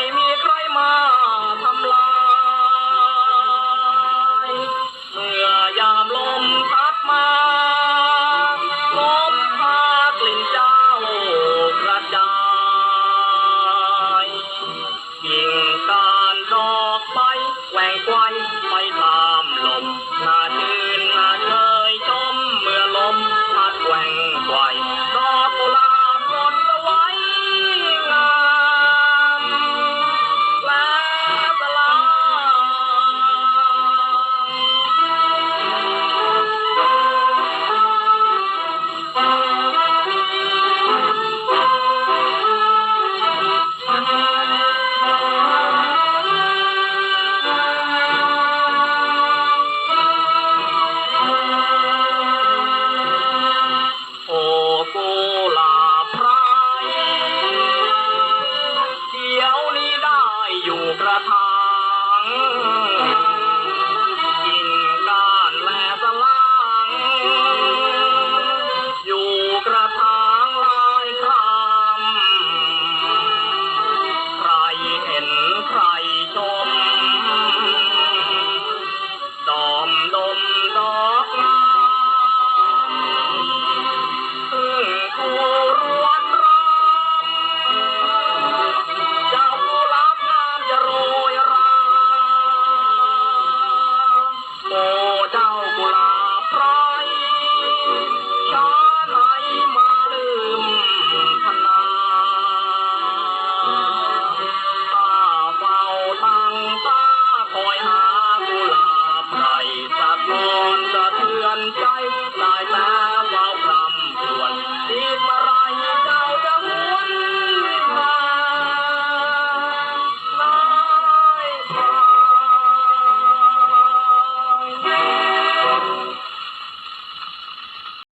ไม่มีใครมาทำลายเมื่อยามลมพัดมาลมพากลิ่นเจ้ากระจายยิ่งการดอกไปแหว่งไกวไม่ลา and life.